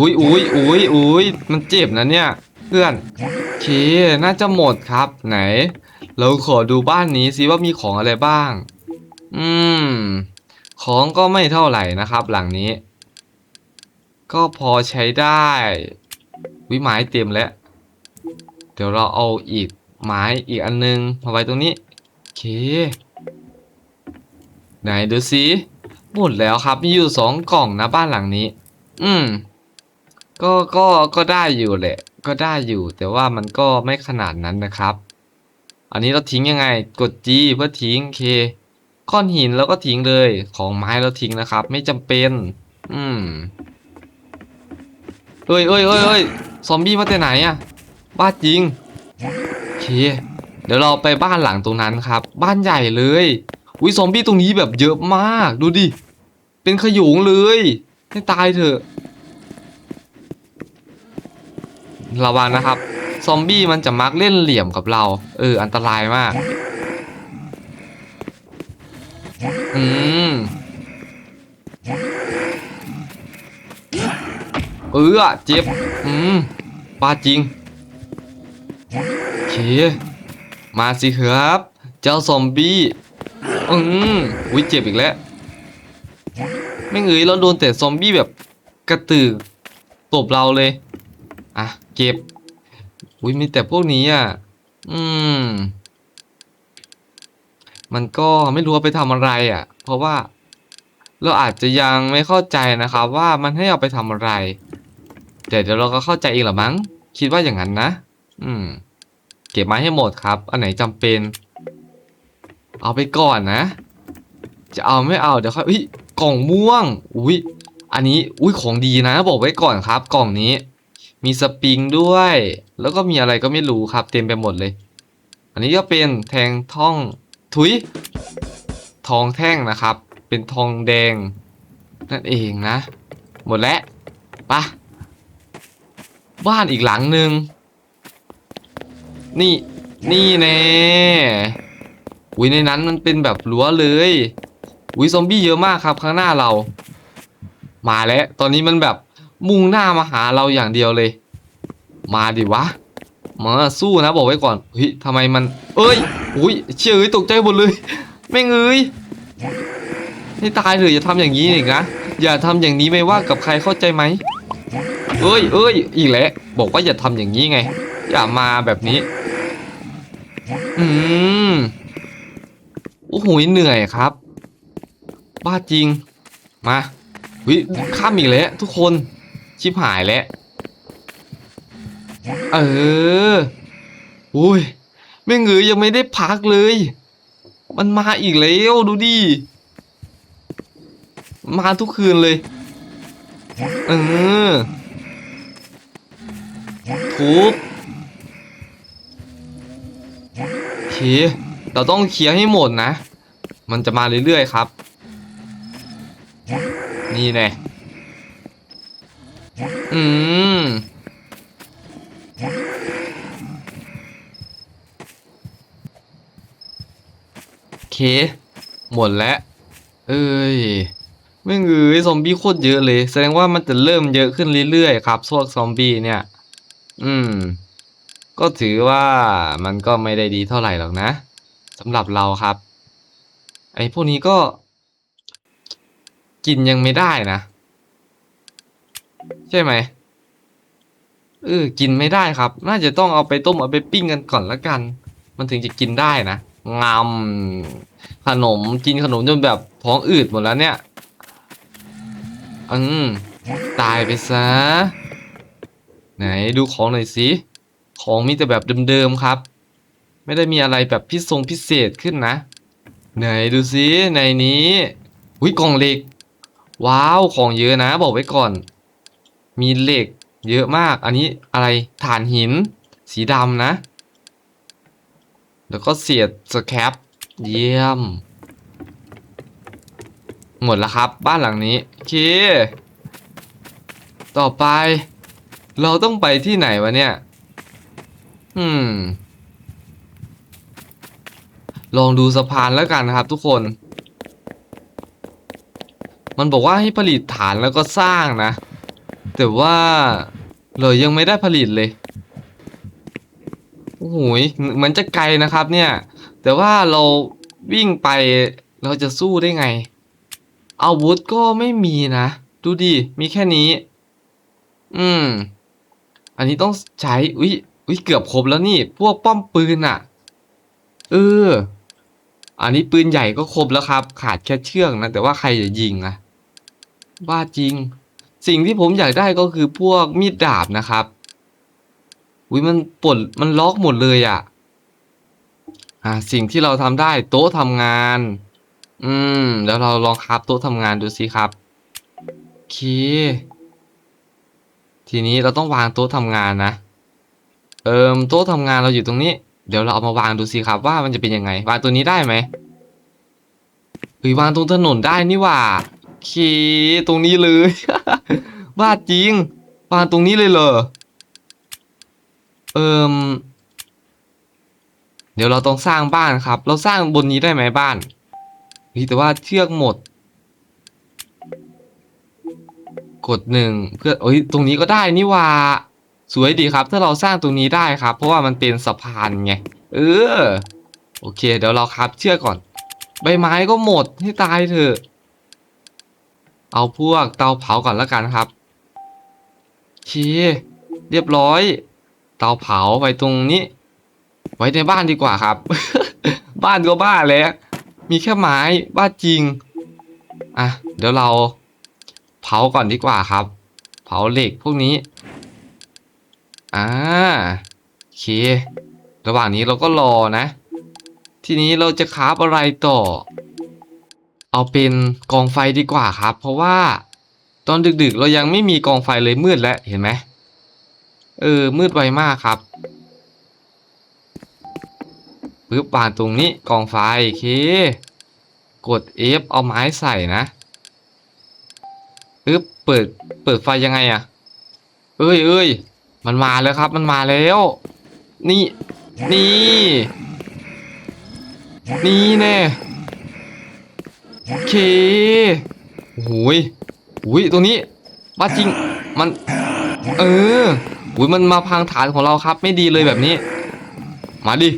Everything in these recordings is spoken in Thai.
อุ้ยอุ้ยอุ้ยอุ้ยมันเจ็บนะเนี่ย เพื่อนโอเคน่าจะหมดครับ ไหน เราขอดูบ้านนี้สิว่ามีของอะไรบ้าง อืม ของก็ไม่เท่าไหร่นะครับ หลังนี้ ก็พอใช้ได้วิไม้เต็มแล้ว เดี๋ยวเราเอาอีกไม้อีกอันนึงมาไว้ตรงนี้โอเค ไหนดูสิหมดแล้วครับมีอยู่สองกล่องนะบ้านหลังนี้ อืม ก็ก็ก็ได้อยู่แหละ ก็ได้อยู่ แต่ว่ามันก็ไม่ขนาดนั้นนะครับ อันนี้เราทิ้งยังไง กด G เพื่อทิ้งโอเคก้อนหินเราก็ทิ้งเลย ของไม้เราทิ้งนะครับ ไม่จำเป็น อืมเอ้ยเอ้ยเอ้ยเอ้ยซอมบี้มาแต่ไหนอะบ้าจริงโอเค เดี๋ยวเราไปบ้านหลังตรงนั้นครับ บ้านใหญ่เลย อุ้ยซอมบี้ตรงนี้แบบเยอะมาก ดูดิ เป็นขยงเลย ให้ตายเถอะ ระวังนะครับ ซอมบี้มันจะมักเล่นเหลี่ยมกับเรา เออ อันตรายมาก อืมเออเจ็บ อืมปาจริงเคมาสิครับ เจ้าซอมบี้ อืมอุ้ยเจ็บอีกแล้วไม่เอ้ยเราโดนแต่ซอมบี้แบบกระตือตบเราเลย อะ เก็บ อุ้ยมีแต่พวกนี้อะ อืม มันก็ไม่รู้ว่าไปทำอะไรอะ เพราะว่าเราอาจจะยังไม่เข้าใจนะครับ ว่ามันให้เอาไปทำอะไรแต่เดี๋ยวเราก็เข้าใจเองแหละมั้ง คิดว่าอย่างนั้นนะ อืม เก็บมาให้หมดครับ อันไหนจำเป็น เอาไปก่อนนะ จะเอาไม่เอาเดี๋ยวค่อยอุ้ยกล่องม่วง อุ้ยอันนี้อุ้ยของดีนะ บอกไว้ก่อนครับ กล่องนี้ มีสปริงด้วย แล้วก็มีอะไรก็ไม่รู้ครับ เต็มไปหมดเลย อันนี้ก็เป็นแทงท่องถุย ทองแท่งนะครับ เป็นทองแดง นั่นเองนะ หมดแล้วปะบ้านอีกหลังหนึ่งนี่ นี่แน่อุ้ยในนั้นมันเป็นแบบรั้วเลยอุ้ยซอมบี้เยอะมากครับข้างหน้าเรา มาแล้ว ตอนนี้มันแบบ มุ่งหน้ามาหาเราอย่างเดียวเลย มาดิวะ มาสู้นะบอกไว้ก่อนเฮ้ยทำไมมัน เอ้ยอุ้ยเชื่อเอ้ยตกใจหมดเลยไม่งเอ้ยให้ตายเถอะอย่าทำอย่างนี้อีกนะอย่าทำอย่างนี้ไม่ว่ากับใครเข้าใจไหมเอ้ยเอ้ยอีกแล้วบอกว่าอย่าทำอย่างนี้ไง อย่ามาแบบนี้ อืมโอ้โหเหนื่อยครับ บ้าจริง มาวิข้ามอีกแล้วทุกคน ชิบหายแล้ว เออ อุ้ยไม่งเงยยังไม่ได้พักเลย มันมาอีกแล้วดูดิ มาทุกคืนเลย เออ ทุบโอเค เราต้องเคลียร์ให้หมดนะ มันจะมาเรื่อยๆครับ นี่แน่ อืมโอเค หมดแล้ว เอ้ยไม่งเอ้ยซอมบี้โคตรเยอะเลย แสดงว่ามันจะเริ่มเยอะขึ้นเรื่อยๆครับพวกซอมบี้เนี่ย อืม ก็ถือว่ามันก็ไม่ได้ดีเท่าไหร่หรอกนะสำหรับเราครับ ไอ้พวกนี้ก็ กินยังไม่ได้นะ ใช่ไหมเออกินไม่ได้ครับ น่าจะต้องเอาไปต้มเอาไปปิ้งกันก่อนละกัน มันถึงจะกินได้นะงำขนมกินขนมจนแบบท้องอืดหมดแล้วเนี่ย อืมตายไปซะ ไหนดูของหน่อยสิ ของมีแต่แบบเดิมๆครับ ไม่ได้มีอะไรแบบพิทรงพิเศษขึ้นนะ ไหนดูสิในนี้ อุ้ยกล่องเหล็ก ว้าว ของเยอะนะ บอกไว้ก่อน มีเหล็กเยอะมาก อันนี้อะไรถ่านหิน สีดำนะ แล้วก็เสียดสแครปเยี่ยม หมดแล้วครับ บ้านหลังนี้โอเค ต่อไป เราต้องไปที่ไหนวะเนี่ย อืม ลองดูสะพานแล้วกันนะครับทุกคน มันบอกว่าให้ผลิตฐานแล้วก็สร้างนะ แต่ว่าเรายังไม่ได้ผลิตเลย โอ้โหมือนจะไกลนะครับ เนี่ย แต่ว่าเราวิ่งไปเราจะสู้ได้ไง อาวุธก็ไม่มีนะ ดูดิ มีแค่นี้ อืม อันนี้ต้องใช้ อุ้ยอุ้ยเกือบครบแล้วนี่ พวกป้อมปืนอะเออ อันนี้ปืนใหญ่ก็ครบแล้วครับ ขาดแค่เชือกนะ แต่ว่าใครจะยิงอะว่าจริง สิ่งที่ผมอยากได้ก็คือพวกมีดดาบนะครับ อุ้ยมันปลดมันล็อกหมดเลยอะ่ะ อ่าสิ่งที่เราทำได้โต๊ะทำงาน อืมเดี๋ยวเราลองครับโต๊ะทำงานดูสิครับโอเค ทีนี้เราต้องวางโต๊ะทำงานนะ เอิมโต๊ะทำงานเราอยู่ตรงนี้ เดี๋ยวเราเอามาวางดูสิครับ ว่ามันจะเป็นยังไง วางตัวนี้ได้ไหมเฮ้ยวางตรงถนนได้นี่ว่า เคตรงนี้เลยว่าจริงวางตรงนี้เลยเหรอ เอิมเดี๋ยวเราต้องสร้างบ้านครับ เราสร้างบนนี้ได้ไหมบ้านเฮ้ยแต่ว่าเชือกหมด กดหนึ่งเพื่อเอ้ยตรงนี้ก็ได้นี่ว่า สวยดีครับ ถ้าเราสร้างตรงนี้ได้ครับ เพราะว่ามันเป็นสะพานไง เออ โอเค เดี๋ยวเราครับเชือกก่อน ใบไม้ก็หมดให้ตายเถอะ เอาพวกเตาเผาก่อนแล้วกันครับโอเคเรียบร้อย เตาเผาไว้ตรงนี้ ไว้ในบ้านดีกว่าครับ บ้านก็บ้านแล้ว มีแค่ไม้บ้านจริง อะ เดี๋ยวเรา เผาก่อนดีกว่าครับ เผาเหล็กพวกนี้ อ่าโอเค ระหว่างนี้เราก็รอนะ ทีนี้เราจะคราฟอะไรต่อ เอาเป็นกองไฟดีกว่าครับ เพราะว่าตอนดึกๆ เรายังไม่มีกองไฟเลยมืดแล้วเห็นไหมเออ มืดไวมากครับปึ๊บวางตรงนี้กองไฟโอเค กด F เอาไม้ใส่นะปึ๊บเปิดเปิดไฟยังไงอะเอ้ยเอ้ยมันมาแล้วครับ มันมาแล้ว นี่ นี่ นี่แน่ โอเคโอ้โหยอุ้ยตรงนี้บ้าจริง มัน เอออุ้ยมันมาพังฐานของเราครับ ไม่ดีเลยแบบนี้ มาดิ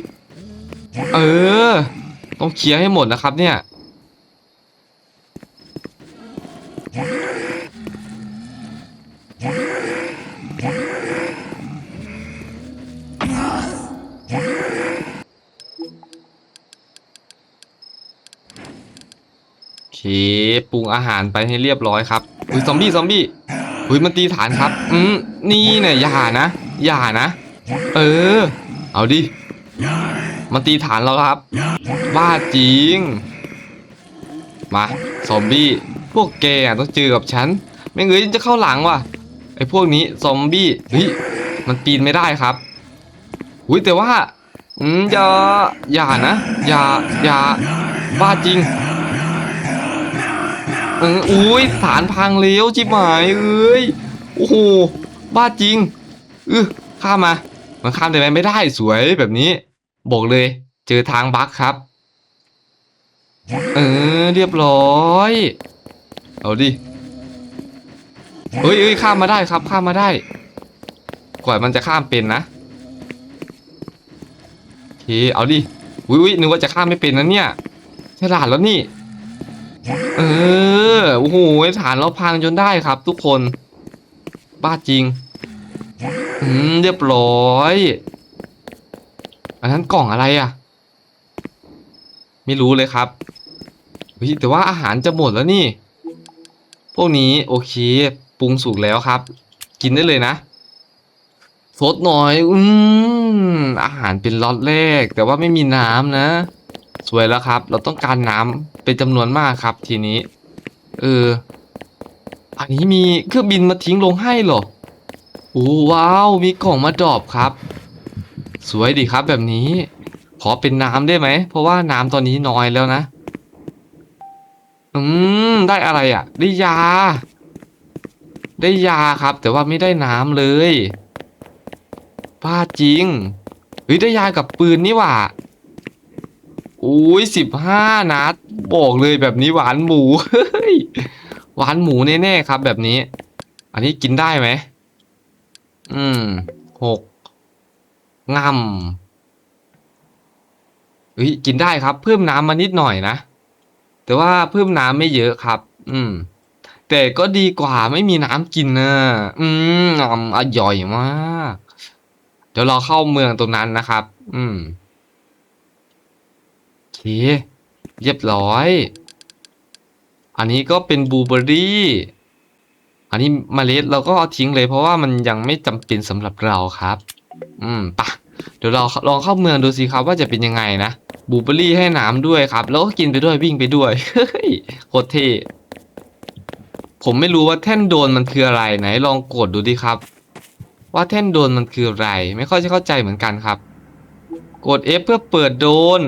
เออ ต้องเคลียร์ให้หมดนะครับเนี่ย เคปรุงอาหารไปให้เรียบร้อยครับอุ้ยซอมบี้ซอมบี้อุ้ยมันตีฐานครับ อืมนี่เนี่ยอย่านะอย่านะ เออ เอาดิมันตีฐานเราครับบ้าจริง มาซอมบี้พวกแกต้องเจอกับฉันไม่งั้นจะเข้าหลังว่ะไอ้พวกนี้ซอมบี้เฮ้ยมันปีนไม่ได้ครับอุ้ยแต่ว่าอืมอย่าอย่านะ อย่าอย่าบ้าจริง เอออุ้ยฐานพังเล้วจิบหายเอ้ยโอ้โหบ้าจริงเออข้ามมามันข้ามได้ไหมไม่ได้สวยแบบนี้ บอกเลย เจอทางบั๊กครับ เออเรียบร้อย เอาดิเฮ้ยเฮ้ยข้ามมาได้ครับ ข้ามมาได้กว่ามันจะข้ามเป็นนะโอเคเอาดิวิวินึกว่าจะข้ามไม่เป็นนะเนี่ยฉลาดแล้วนี่ เออ โอ้โหฐานเราพังจนได้ครับ ทุกคน บ้าจริง อืม เรียบร้อย อันนั้นกล่องอะไรอะ ไม่รู้เลยครับเฮ้ยแต่ว่าอาหารจะหมดแล้วนี่ พวกนี้โอเค ปรุงสุกแล้วครับ กินได้เลยนะสดหน่อย อืม อาหารเป็นล็อตแรก แต่ว่าไม่มีน้ำนะ สวยแล้วครับ เราต้องการน้ำ เป็นจำนวนมากครับทีนี้ เออ อันนี้มีเครื่องบินมาทิ้งลงให้เหรอโอ้ว้าว มีกล่องมาดรอปครับ สวยดีครับแบบนี้ ขอเป็นน้ำได้ไหม เพราะว่าน้ำตอนนี้น้อยแล้วนะ อืม ได้อะไรอะ ได้ยา ได้ยาครับ แต่ว่าไม่ได้น้ำเลยบ้าจริงเฮ้ยได้ยากับปืนนี่หว่า อุ้ยสิบห้านัดบอกเลยแบบนี้หวานหมูเฮ้ยหวานหมูแน่ๆครับ แบบนี้ อันนี้กินได้ไหมอืมหกงำเฮ้ยกินได้ครับ เพิ่มน้ำมานิดหน่อยนะ แต่ว่าเพิ่มน้ำไม่เยอะครับ อืม แต่ก็ดีกว่าไม่มีน้ำกินนะอืมอมอร่อยมาก เดี๋ยวเราเข้าเมืองตรงนั้นนะครับ อืมโอ เคเรียบร้อย อันนี้ก็เป็นบลูเบอร์รี่ อันนี้เมล็ดเราก็เอาทิ้งเลยเพราะว่ามันยังไม่จำเป็นสำหรับเราครับ อืมปะเดี๋ยวเราลองเข้าเมืองดูสิครับว่าจะเป็นยังไงนะบลูเบอร์รี่ให้น้ำด้วยครับ แล้วก็กินไปด้วยวิ่งไปด้วยเฮ้ยโคตรเท่ผมไม่รู้ว่าแท่นโดนมันคืออะไรไหนลองกดดูดิครับ ว่าแท่นโดนมันคืออะไร ไม่ค่อยจะเข้าใจเหมือนกันครับ กด F เพื่อเปิดโดน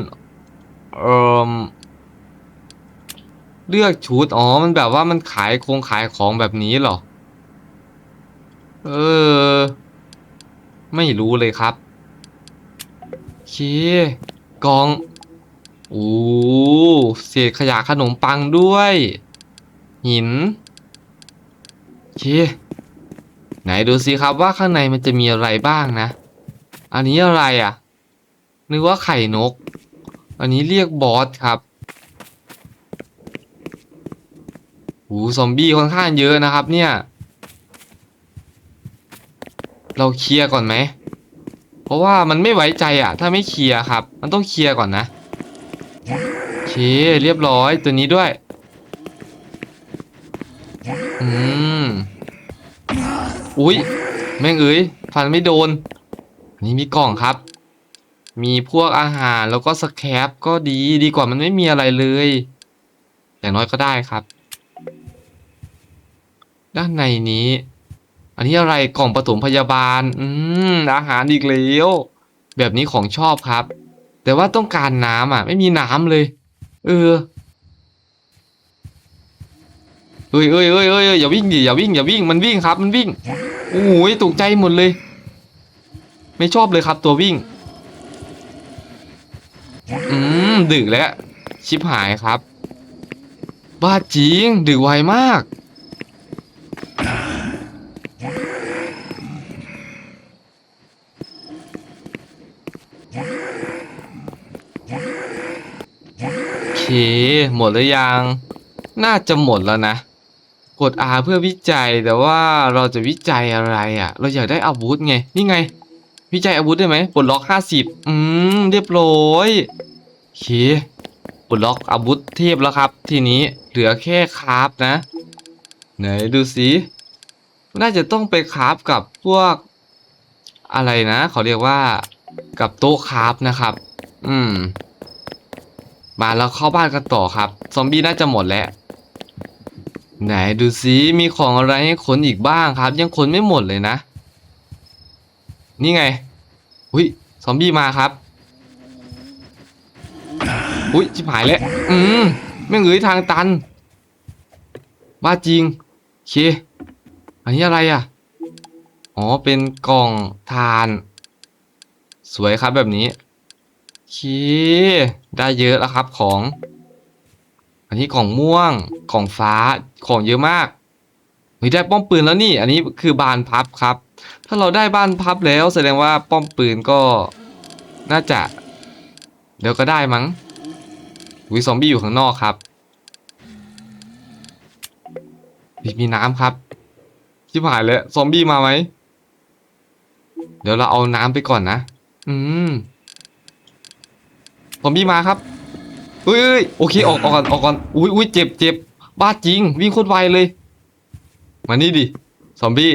เออเลือกชุด อ๋อ มันแบบว่ามันขายคงขายของแบบนี้หรอ เออ ไม่รู้เลยครับเคกอง โอ้เศษขยะขนมปังด้วย หินเคไหนดูสิครับว่าข้างในมันจะมีอะไรบ้างนะ อันนี้อะไรอะ นึกว่าไข่นก อันนี้เรียกบอสครับโอ้ซอมบี้ค่อนข้างเยอะนะครับเนี่ย เราเคลียร์ก่อนไหม เพราะว่ามันไม่ไว้ใจอะถ้าไม่เคลียร์ครับ มันต้องเคลียร์ก่อนนะโอเคเรียบร้อยตัวนี้ด้วย อืม อุ๊ยแม่งเอ้ยฟันไม่โดนนนี้มีกล่องครับ มีพวกอาหารแล้วก็สแครปก็ดีดีกว่ามันไม่มีอะไรเลย อย่างน้อยก็ได้ครับ ด้านในนี้ อันนี้อะไรกล่องปฐมพยาบาล อืมอาหารอีกแล้วแบบนี้ของชอบครับ แต่ว่าต้องการน้ำอะ ไม่มีน้ำเลย เออเอ้ยเอ้ยเอ้ยเอ้ยอย่าวิ่งดิอย่าวิ่งอย่าวิ่งมันวิ่งครับ มันวิ่งโอ้โหตกใจหมดเลย ไม่ชอบเลยครับตัววิ่ง อืม ดึกแล้ว ชิบหายครับ บ้าจริง ดึกไวมาก โอเค หมดหรือยัง น่าจะหมดแล้วนะ กด R เพื่อวิจัยแต่ว่าเราจะวิจัยอะไรอะ เราอยากได้อาวุธไง นี่ไง วิจัยอาวุธได้ไหมปลดล็อกห้าสิบอืมเรียบร้อยโอเคปลดล็อกอาวุธเทพแล้วครับ ทีนี้เหลือแค่คราฟนะ ไหนดูสิน่าจะต้องไปคราฟกับพวกอะไรนะเขาเรียกว่ากับโต๊ะคราฟนะครับ อืม มาแล้วเข้าบ้านกันต่อครับ ซอมบี้น่าจะหมดแล้วไหนดูซิมีของอะไรให้ขนอีกบ้างครับ ยังขนไม่หมดเลยนะ นี่ไงหุยซอมบี้มาครับหุยชิบหายแล้ว อืมไม่งเอ้ยทางตัน บ้าจริงโอเค อันนี้อะไรอะ อ๋อ เป็นกล่องทาน สวยครับแบบนี้โอเคได้เยอะแล้วครับของ อันนี้กล่องม่วงกล่องฟ้า ของเยอะมากเฮ้ยได้ป้อมปืนแล้วนี่ อันนี้คือบานพับครับ ถ้าเราได้บ้านพับแล้วแสดงว่าป้อมปืนก็น่าจะ เดี๋ยวก็ได้มั้งวิซอมบี้อยู่ข้างนอกครับมีมีน้ำครับชิบหายแล้วซอมบี้มาไหม เดี๋ยวเราเอาน้ำไปก่อนนะ อืมซอมบี้มาครับอ้ยเอ้ยโอเคออกออกก่อนออกก่อนอุ้ยอุ้ยเจ็บเจ็บบ้าจริง วิ่งโคตรไวเลย มานี่ดิซอมบี้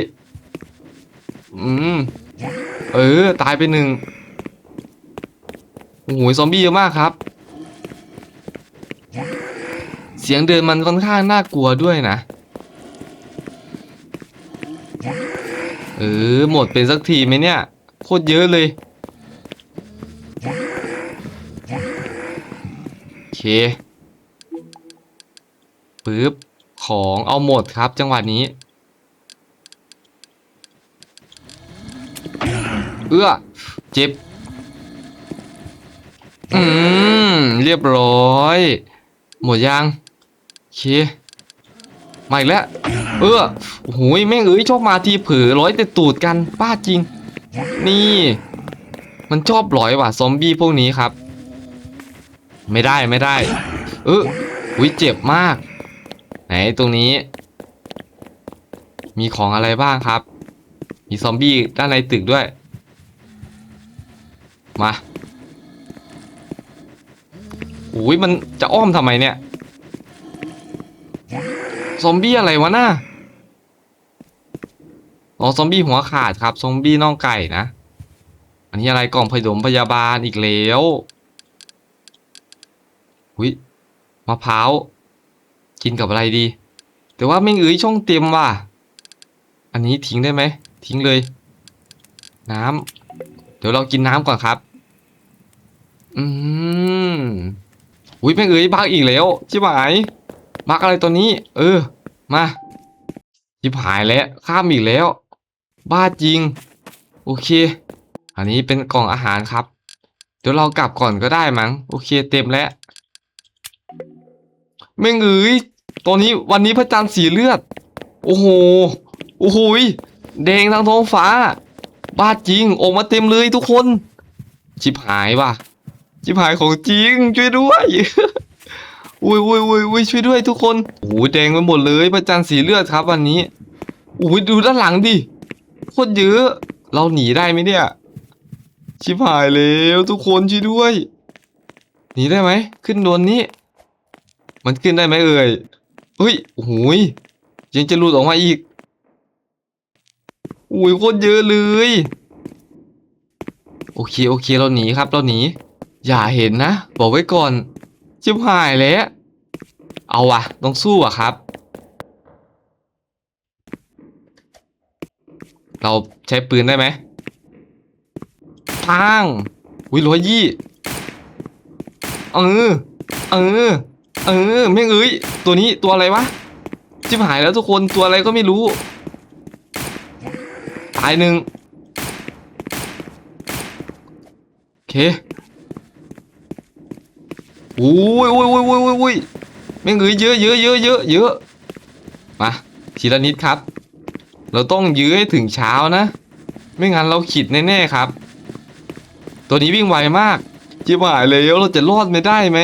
อืม เออ ตายไปหนึ่งโอ้โหซอมบี้เยอะมากครับ เสียงเดินมันค่อนข้างน่ากลัวด้วยนะ เออ หมดเป็นสักทีไหมเนี่ย โคตรเยอะเลย โอเคปึ๊บ ของเอาหมดครับจังหวะนี้ เอื้อเจ็บอืม เรียบร้อย หมดยังโอเคมาอีกแล้วเออโอ้โหแม่งเอ้ยชอบมาทีเผลอร้อยแต่ตูดกันป้าจริง นี่ มันชอบหลอยว่ะซอมบี้พวกนี้ครับ ไม่ได้ไม่ได้ เอออุ้ยเจ็บมาก ไหนตรงนี้ มีของอะไรบ้างครับ มีซอมบี้ด้านในตึกด้วย มาอุ้ยมันจะอ้อมทำไมเนี่ย ซอมบี้อะไรวะน่าอ๋อซอมบี้หัวขาดครับ ซอมบี้น่องไก่นะ อันนี้อะไรกล่องผสมพยาบาลอีกแล้วหุยมะพร้าวกินกับอะไรดี แต่ว่าไม่งเอ้ยช่องเต็มว่ะ อันนี้ทิ้งได้ไหม ทิ้งเลย น้ำเดี๋ยวเรากินน้ำก่อนครับ อืมอุ้ยแม่งเอ้ยบักอีกแล้วชิบหายบักอะไรตัวนี้ เออ มาชิบหายแล้วข้ามอีกแล้ว บ้าจริง โอเค อันนี้เป็นกล่องอาหารครับ เดี๋ยวเรากลับก่อนก็ได้มั้ง โอเคเต็มแล้วแม่งเอ้ยตอนนี้วันนี้พระจันทร์สีเลือด โอ้โห โอ้โหย แดงทางท้องฟ้า บ้าจริง ออกมาเต็มเลยทุกคน ชิบหายว่ะ ชิบหายของจริง ช่วยด้วย อุ้ยอุ้ยอุ้ยอุ้ยช่วยด้วยทุกคนโอ้โหแดงไปหมดเลยพระจันทร์สีเลือดครับวันนี้อุ้ยดูด้านหลังดิโคตรเยอะ เราหนีได้ไหมเนี่ย ชิบหายแล้วทุกคนช่วยด้วย หนีได้ไหม ขึ้นโดนนี้ มันขึ้นได้ไหมเอ่ยเฮ้ยโอ้ยยังจะหลุดออกมาอีก อุ้ยโคตรเยอะเลย โอเคโอเคเราหนีครับเราหนีอย่าเห็นนะ บอกไว้ก่อนชิบหายแล้วเอาวะต้องสู้อะครับ เราใช้ปืนได้ไหมพังอุ้ยร้อยยี่เออเออเออแม่งเอ้ยตัวนี้ตัวอะไรวะชิบหายแล้วทุกคนตัวอะไรก็ไม่รู้ ตายหนึ่งโอเคอุ้ยอุ้ยอุ้ยอุ้ยอุ้ยอุ้ยแม่งเอ้ยเยอะเยอะเยอะเยอะเยอะมาทีละนิดครับ เราต้องยื้อให้ถึงเช้านะ ไม่งั้นเราขิดแน่ๆครับ ตัวนี้วิ่งไวมากจิบหายเลยเราจะรอดไม่ได้ไหม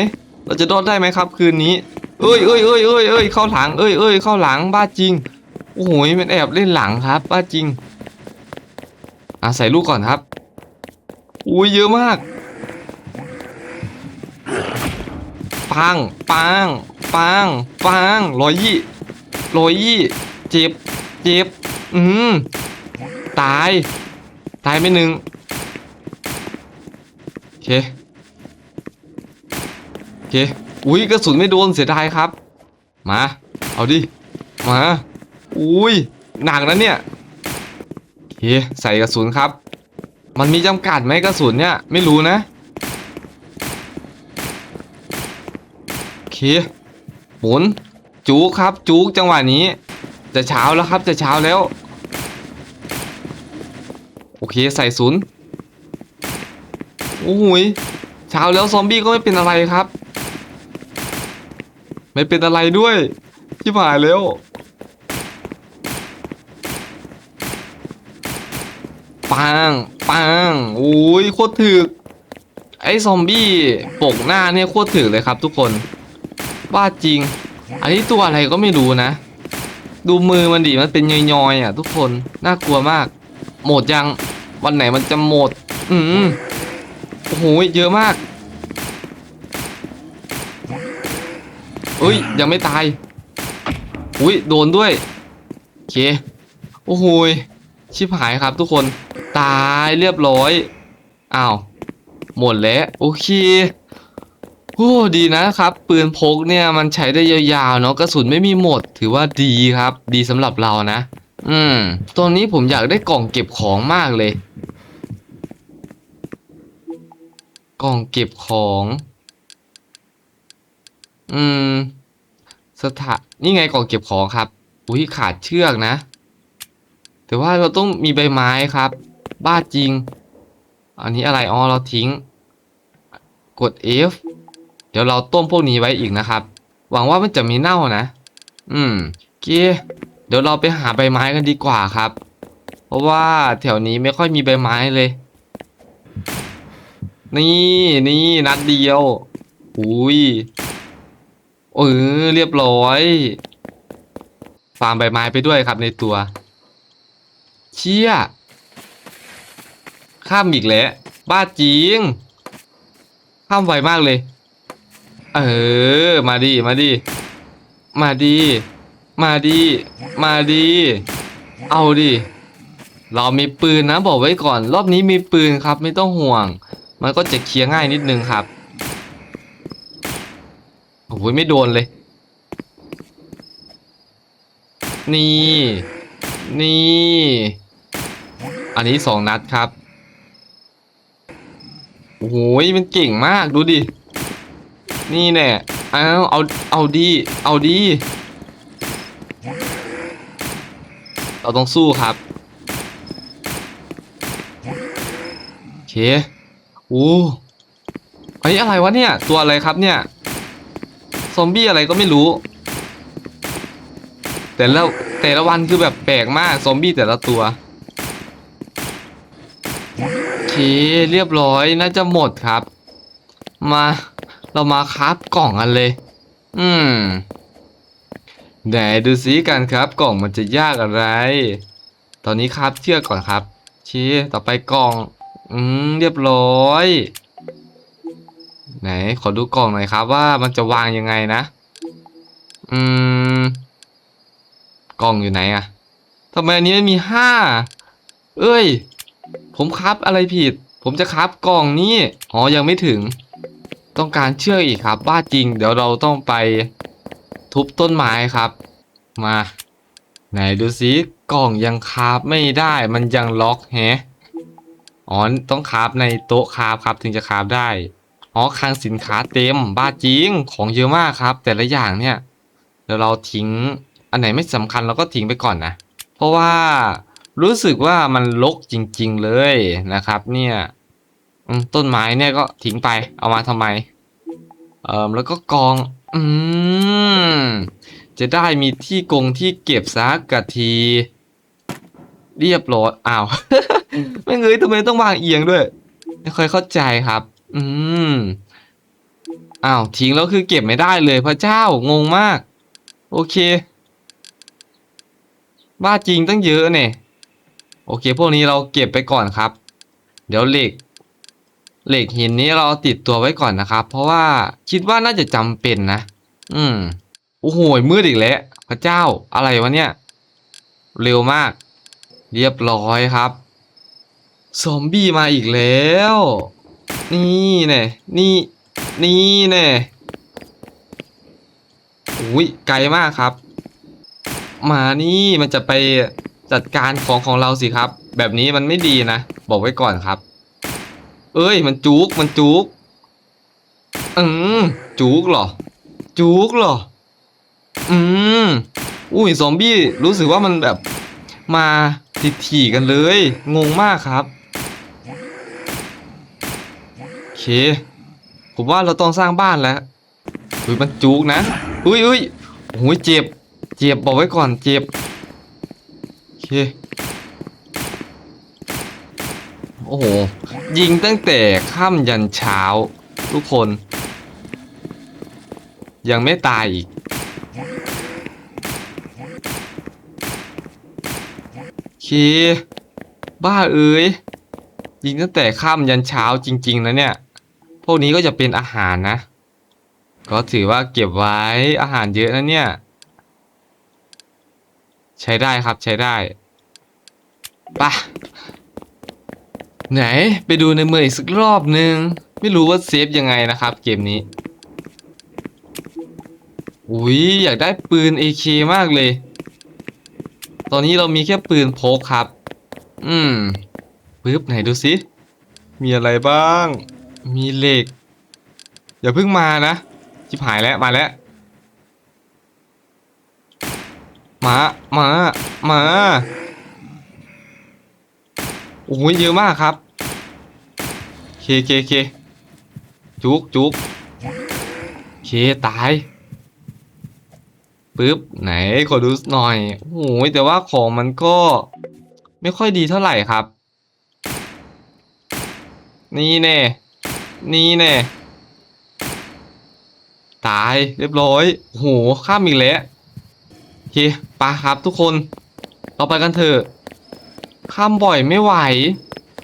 เราจะรอดได้ไหมครับ คืนนี้เอ้ยเอ้ยเอ้ยเอ้ยเอ้ยเข้าหลังเอ้ยเอ้ยเข้าหลังบ้าจริงโอ้โหมันแอบเล่นหลังครับบ้าจริง อะใส่ลูกก่อนครับ อุ้ยเยอะมาก ปัง ปัง ปัง ปังร้อยยี่ร้อยยี่ เจ็บ เจ็บ อืม ตาย ตายไปหนึ่งโอเคโอเค อุ้ยกระสุนไม่โดนเสียดายครับ มา เอาดิ มา อุ้ย หนักนะเนี่ย เคใส่กระสุนครับ มันมีจำกัดไหมกระสุนเนี่ย ไม่รู้นะโอเคหมุนจูกครับจูกจังหวะนี้ จะเช้าแล้วครับจะเช้าแล้ว โอเคใส่ศูนย์โอ้โหยเช้าแล้วซอมบี้ก็ไม่เป็นอะไรครับ ไม่เป็นอะไรด้วยที่หายแล้ว ปังปังโอ้ยโคตรถึก ไอ้ซอมบี้ปกหน้าเนี่ยโคตรถึกเลยครับทุกคนว่าจริง อันนี้ตัวอะไรก็ไม่รู้นะ ดูมือมันดิมันเป็นยอยๆอะ ทุกคนน่ากลัวมาก หมดยังวันไหนมันจะหมด อืมโอ้โหเยอะมากเอ้ยยังไม่ตายอุ้ยโดนด้วยโอเคโอ้โห ชิบหายครับทุกคน ตายเรียบร้อย อ้าว หมดแล้ว โอเคโอ้ดีนะครับ ปืนพกเนี่ยมันใช้ได้ยาวๆเนาะกระสุนไม่มีหมด ถือว่าดีครับ ดีสำหรับเรานะ อืมตอนนี้ผมอยากได้กล่องเก็บของมากเลย กล่องเก็บของ อืม สถานี่ไงกล่องเก็บของครับ อุ้ยขาดเชือกนะ แต่ว่าเราต้องมีใบไม้ครับ บ้าจริง อันนี้อะไรอ๋อเราทิ้ง กด F เดี๋ยวเราต้มพวกนี้ไว้อีกนะครับ หวังว่ามันจะมีเน่านะ อืมเคเคเดี๋ยวเราไปหาใบไม้กันดีกว่าครับ เพราะว่าแถวนี้ไม่ค่อยมีใบไม้เลย นี่นี่นัดเดียวอุ้ยเออเรียบร้อย ฟาร์มใบไม้ไปด้วยครับในตัว เชี่ยข้ามอีกแล้วบ้าจริง ข้ามไวมากเลย เออ มาดิมาดิมาดิมาดิมาดิเอาดิ เรามีปืนนะบอกไว้ก่อน รอบนี้มีปืนครับไม่ต้องห่วง มันก็จะเคลียร์ง่ายนิดนึงครับ โอ้ยไม่โดนเลย นี่ นี่ อันนี้สองนัดครับโอ้โหมันเก่งมากดูดิ นี่แน่เอาเอาเอาดีเอาดี เราต้องสู้ครับโอเคโอ้เฮ้ยอะไรวะเนี่ย ตัวอะไรครับเนี่ย ซอมบี้อะไรก็ไม่รู้ แต่ละแต่ละวันคือแบบแปลกมาก ซอมบี้แต่ละตัว เคเรียบร้อยน่าจะหมดครับ มาเรามาคราฟกล่องกันเลย อืมไหนดูซิกันครับกล่องมันจะยากอะไร ตอนนี้คราฟเชือกก่อนครับ ชี้ต่อไปกล่อง อืมเรียบร้อย ไหนขอดูกล่องหน่อยครับ ว่ามันจะวางยังไงนะ อืม กล่องอยู่ไหนอะทำไมอันนี้มันมีห้า เอ้ย ผมครับอะไรผิด ผมจะครับกล่องนี้อ๋อยังไม่ถึง ต้องการเชือกอีกครับบ้าจริง เดี๋ยวเราต้องไปทุบต้นไม้ครับ มา ไหนดูซิกล่องยังคาบไม่ได้มันยังล็อกแฮะอ๋อต้องคาบในโต๊ะคาบครับ ถึงจะคาบได้อ๋อคลังสินค้าเต็มบ้าจริงของเยอะมากครับ แต่ละอย่างเนี่ยเดี๋ยวเราทิ้ง อันไหนไม่สำคัญเราก็ทิ้งไปก่อนนะ เพราะว่า รู้สึกว่ามันรกจริง ๆเลยนะครับ เนี่ยต้นไม้เนี่ยก็ทิ้งไป เอามาทำไม เอ่อแล้วก็กอง อืมจะได้มีที่กงที่เก็บซักกะที เรียบร้อยอ้าว ไม่เงยทำไมต้องวางเอียงด้วย ไม่ค่อยเข้าใจครับ อืมอ้าวทิ้งแล้วคือเก็บไม่ได้เลยพระเจ้างงมาก โอเค บ้าจริงตั้งเยอะเนี่ย โอเค พวกนี้เราเก็บไปก่อนครับ เดี๋ยวเหล็ก เหล็กหินนี้เราติดตัวไว้ก่อนนะครับ เพราะว่าคิดว่าน่าจะจำเป็นนะ อืมโอ้โหมืดอีกแล้วพระเจ้าอะไรวะเนี่ย เร็วมาก เรียบร้อยครับ ซอมบี้มาอีกแล้ว นี่แน่นี่ นี่แน่อุ้ยไกลมากครับ มานี่มันจะไป จัดการของของเราสิครับ แบบนี้มันไม่ดีนะ บอกไว้ก่อนครับ เอ้ย มันจุกมันจุกอืมจุกเหรอ จุกเหรอ อืมอุ้ยซอมบี้รู้สึกว่ามันแบบมาติดถี่กันเลย งงมากครับโอเค ผมว่าเราต้องสร้างบ้านแล้วอุ้ยมันจุกนะ อุ้ยอุ้ยโอ้ยเจ็บ เจ็บบอกไว้ก่อนเจ็บ เค โอ้โห ยิงตั้งแต่ค่ำยันเช้า ทุกคน ยังไม่ตายอีกโอเค บ้าเอ้ย ยิงตั้งแต่ค่ำยันเช้าจริง ๆ นะเนี่ย พวกนี้ก็จะเป็นอาหารนะ ก็ถือว่าเก็บไว้อาหารเยอะนะเนี่ย ใช้ได้ครับใช้ได้ปะไหนไปดูในเมืองอีกสักรอบนึง ไม่รู้ว่าเซฟยังไงนะครับ เกมนี้ อุ้ยอยากได้ปืน AK มากเลย ตอนนี้เรามีแค่ปืนพกครับ อืมปึ๊บไหนดูสิ มีอะไรบ้าง มีเหล็ก อย่าเพิ่งมานะชิบหายแล้วมาแล้ว มา มา มาโอ้ยเยอะมากครับเคเคเคจุกจุกเคตายปึ๊บไหนขอดูหน่อยโอ้โหแต่ว่าของมันก็ไม่ค่อยดีเท่าไหร่ครับ นี่แน่นี่แน่ตายเรียบร้อยโอ้โหข้ามอีกแล้ว เคไปะครับทุกคน เราไปกันเถอะข้ามบ่อยไม่ไหว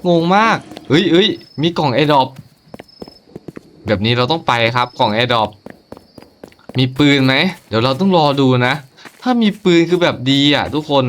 งงมากเฮ้ยเฮ้ยมีกล่องแอร์ดรอปแบบนี้เราต้องไปครับกล่องแอร์ดรอปมีปืนไหมเดี๋ยวเราต้องรอดูนะ ถ้ามีปืนคือแบบดีอะทุกคน